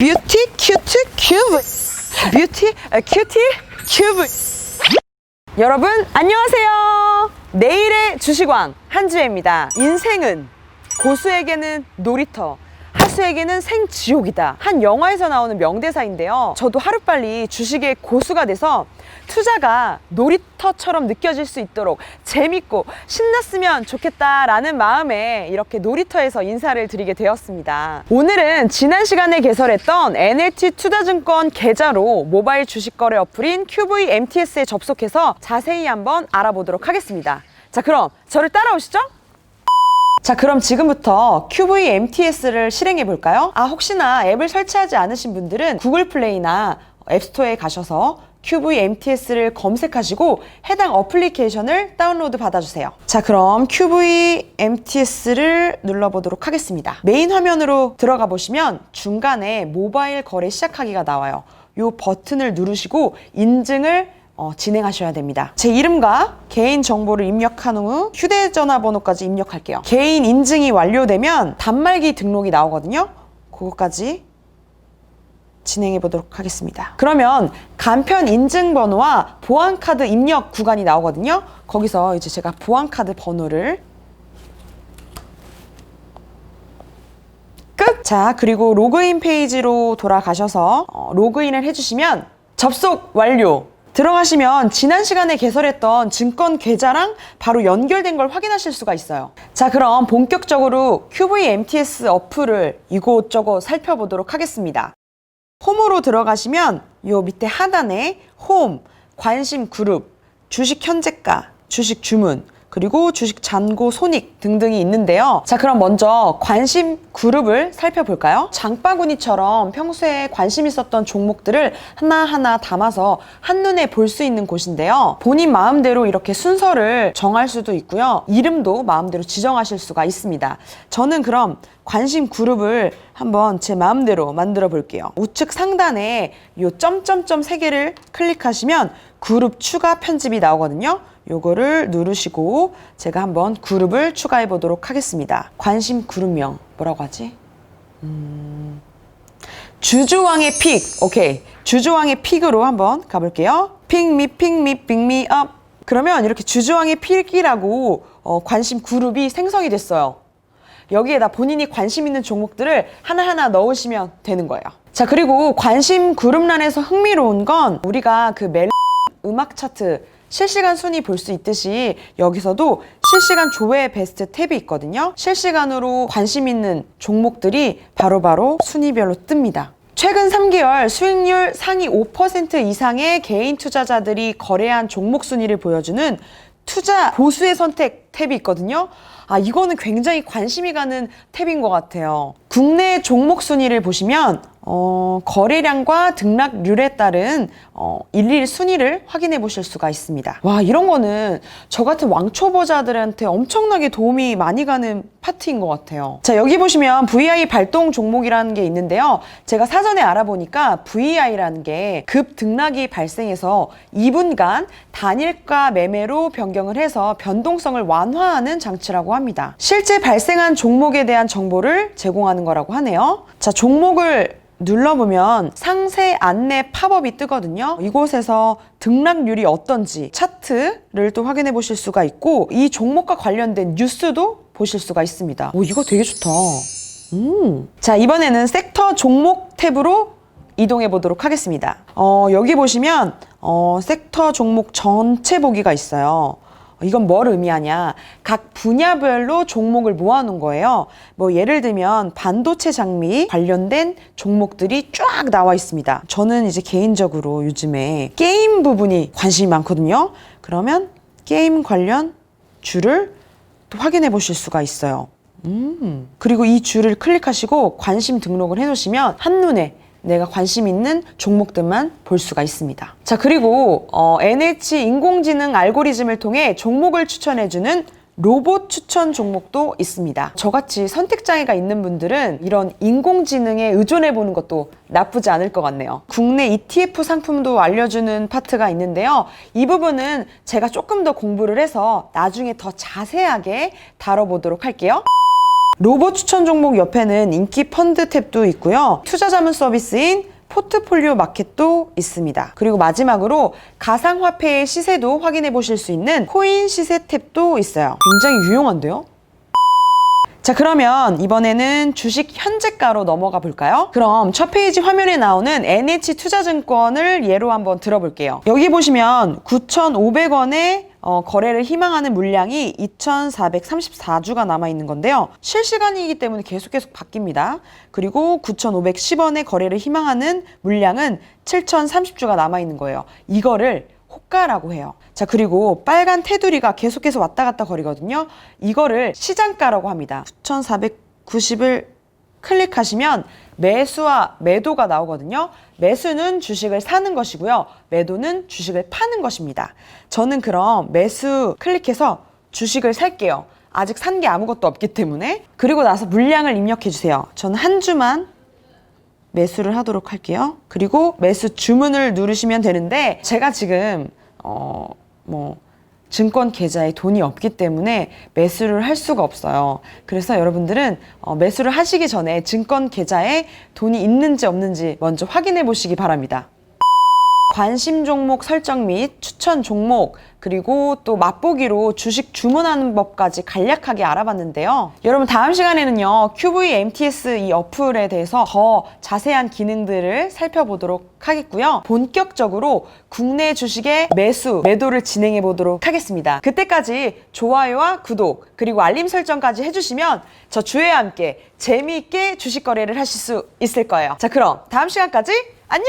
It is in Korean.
뷰티 큐트 큐브 뷰티 아, 큐티 큐브 여러분 안녕하세요. 내일의 주식왕 한주혜입니다. 인생은 고수에게는 놀이터 하수에게는 생지옥이다 한 영화에서 나오는 명대사인데요 저도 하루빨리 주식의 고수가 돼서 투자가 놀이터처럼 느껴질 수 있도록 재밌고 신났으면 좋겠다라는 마음에 이렇게 놀이터에서 인사를 드리게 되었습니다. 오늘은 지난 시간에 개설했던 NLT 투자증권 계좌로 모바일 주식 거래 어플인 QV MTS에 접속해서 자세히 한번 알아보도록 하겠습니다. 자, 그럼 저를 따라오시죠. 자, 그럼 지금부터 QV MTS를 실행해 볼까요? 아, 혹시나 앱을 설치하지 않으신 분들은 구글 플레이나 앱스토어에 가셔서 QV MTS를 검색하시고 해당 어플리케이션을 다운로드 받아주세요. 자, 그럼 QV MTS를 눌러보도록 하겠습니다. 메인 화면으로 들어가 보시면 중간에 모바일 거래 시작하기가 나와요. 이 버튼을 누르시고 인증을 어, 진행하셔야 됩니다. 제 이름과 개인 정보를 입력한 후 휴대전화 번호까지 입력할게요. 개인 인증이 완료되면 단말기 등록이 나오거든요. 그거까지 진행해 보도록 하겠습니다. 그러면 간편 인증 번호와 보안카드 입력 구간이 나오거든요. 거기서 이제 제가 보안카드 번호를 끝! 자, 그리고 로그인 페이지로 돌아가셔서 어, 로그인을 해주시면 접속 완료! 들어가시면 지난 시간에 개설했던 증권 계좌랑 바로 연결된 걸 확인하실 수가 있어요. 자, 그럼 본격적으로 QVMTS 어플을 이곳저곳 살펴보도록 하겠습니다. 홈으로 들어가시면 요 밑에 하단에 홈, 관심 그룹, 주식 현재가, 주식 주문, 그리고 주식 잔고 손익 등등이 있는데요. 자, 그럼 먼저 관심 그룹을 살펴볼까요? 장바구니처럼 평소에 관심 있었던 종목들을 하나하나 담아서 한눈에 볼 수 있는 곳인데요. 본인 마음대로 이렇게 순서를 정할 수도 있고요. 이름도 마음대로 지정하실 수가 있습니다. 저는 그럼 관심 그룹을 한번 제 마음대로 만들어 볼게요. 우측 상단에 요 점점점 세 개를 클릭하시면 그룹 추가 편집이 나오거든요. 요거를 누르시고 제가 한번 그룹을 추가해 보도록 하겠습니다. 관심 그룹명 뭐라고 하지? 음, 주주왕의 픽. 오케이. 주주왕의 픽으로 한번 가볼게요. 픽미 픽미 픽미 업. 그러면 이렇게 주주왕의 픽이라고 어, 관심 그룹이 생성이 됐어요. 여기에다 본인이 관심 있는 종목들을 하나하나 넣으시면 되는 거예요. 자, 그리고 관심 그룹란에서 흥미로운 건 우리가 그 멜 음악 차트 실시간 순위 볼 수 있듯이 여기서도 실시간 조회 베스트 탭이 있거든요. 실시간으로 관심 있는 종목들이 바로 바로 순위별로 뜹니다. 최근 3개월 수익률 상위 5% 이상의 개인 투자자들이 거래한 종목 순위를 보여주는 투자 보수의 선택 탭이 있거든요. 아, 이거는 굉장히 관심이 가는 탭인 것 같아요. 국내 종목 순위를 보시면 어, 거래량과 등락률에 따른 어, 일일 순위를 확인해 보실 수가 있습니다. 와, 이런 거는 저 같은 왕초보자들한테 엄청나게 도움이 많이 가는 파트인 것 같아요. 자, 여기 보시면 VI 발동 종목이라는 게 있는데요. 제가 사전에 알아보니까 VI라는 게 급 등락이 발생해서 2분간 단일가 매매로 변경을 해서 변동성을 완화하는 장치라고 합니다. 실제 발생한 종목에 대한 정보를 제공하는 거라고 하네요. 자, 종목을 눌러보면 상세 안내 팝업이 뜨거든요. 이곳에서 등락률이 어떤지 차트를 또 확인해 보실 수가 있고 이 종목과 관련된 뉴스도 보실 수가 있습니다. 오, 이거 되게 좋다. 음. 자, 이번에는 섹터 종목 탭으로 이동해 보도록 하겠습니다. 어, 여기 보시면 어, 섹터 종목 전체 보기가 있어요. 이건 뭘 의미하냐? 각 분야별로 종목을 모아놓은 거예요. 뭐 예를 들면 반도체 장비 관련된 종목들이 쫙 나와 있습니다. 저는 이제 개인적으로 요즘에 게임 부분이 관심이 많거든요. 그러면 게임 관련 줄을 또 확인해 보실 수가 있어요. 음. 그리고 이 줄을 클릭하시고 관심 등록을 해 놓으시면 한눈에 내가 관심 있는 종목들만 볼 수가 있습니다. 자, 그리고 어, NH 인공지능 알고리즘을 통해 종목을 추천해주는 로봇 추천 종목도 있습니다. 저같이 선택장애가 있는 분들은 이런 인공지능에 의존해 보는 것도 나쁘지 않을 것 같네요. 국내 ETF 상품도 알려주는 파트가 있는데요. 이 부분은 제가 조금 더 공부를 해서 나중에 더 자세하게 다뤄보도록 할게요. 로봇 추천 종목 옆에는 인기 펀드 탭도 있고요. 투자 자문 서비스인 포트폴리오 마켓도 있습니다. 그리고 마지막으로 가상화폐의 시세도 확인해 보실 수 있는 코인 시세 탭도 있어요. 굉장히 유용한데요? 자, 그러면 이번에는 주식 현재가로 넘어가 볼까요? 그럼 첫 페이지 화면에 나오는 NH 투자증권을 예로 한번 들어볼게요. 여기 보시면 9,500원에 어, 거래를 희망하는 물량이 2,434주가 남아 있는 건데요. 실시간이기 때문에 계속 계속 바뀝니다. 그리고 9,510원에 거래를 희망하는 물량은 7,030주가 남아 있는 거예요. 이거를 호가라고 해요. 자, 그리고 빨간 테두리가 계속해서 왔다 갔다 거리거든요. 이거를 시장가라고 합니다. 9,490을 클릭하시면 매수와 매도가 나오거든요. 매수는 주식을 사는 것이고요. 매도는 주식을 파는 것입니다. 저는 그럼 매수 클릭해서 주식을 살게요. 아직 산 게 아무것도 없기 때문에. 그리고 나서 물량을 입력해 주세요. 저는 한 주만 매수를 하도록 할게요. 그리고 매수 주문을 누르시면 되는데 제가 지금 어 뭐 증권 계좌에 돈이 없기 때문에 매수를 할 수가 없어요. 그래서 여러분들은 어, 매수를 하시기 전에 증권 계좌에 돈이 있는지 없는지 먼저 확인해 보시기 바랍니다. 관심 종목 설정 및 추천 종목 그리고 또 맛보기로 주식 주문하는 법까지 간략하게 알아봤는데요. 여러분 다음 시간에는요 QV MTS 이 어플에 대해서 더 자세한 기능들을 살펴보도록 하겠고요. 본격적으로 국내 주식의 매수 매도를 진행해 보도록 하겠습니다. 그때까지 좋아요와 구독 그리고 알림 설정까지 해주시면 저 주혜와 함께 재미있게 주식 거래를 하실 수 있을 거예요. 자 그럼 다음 시간까지 안녕.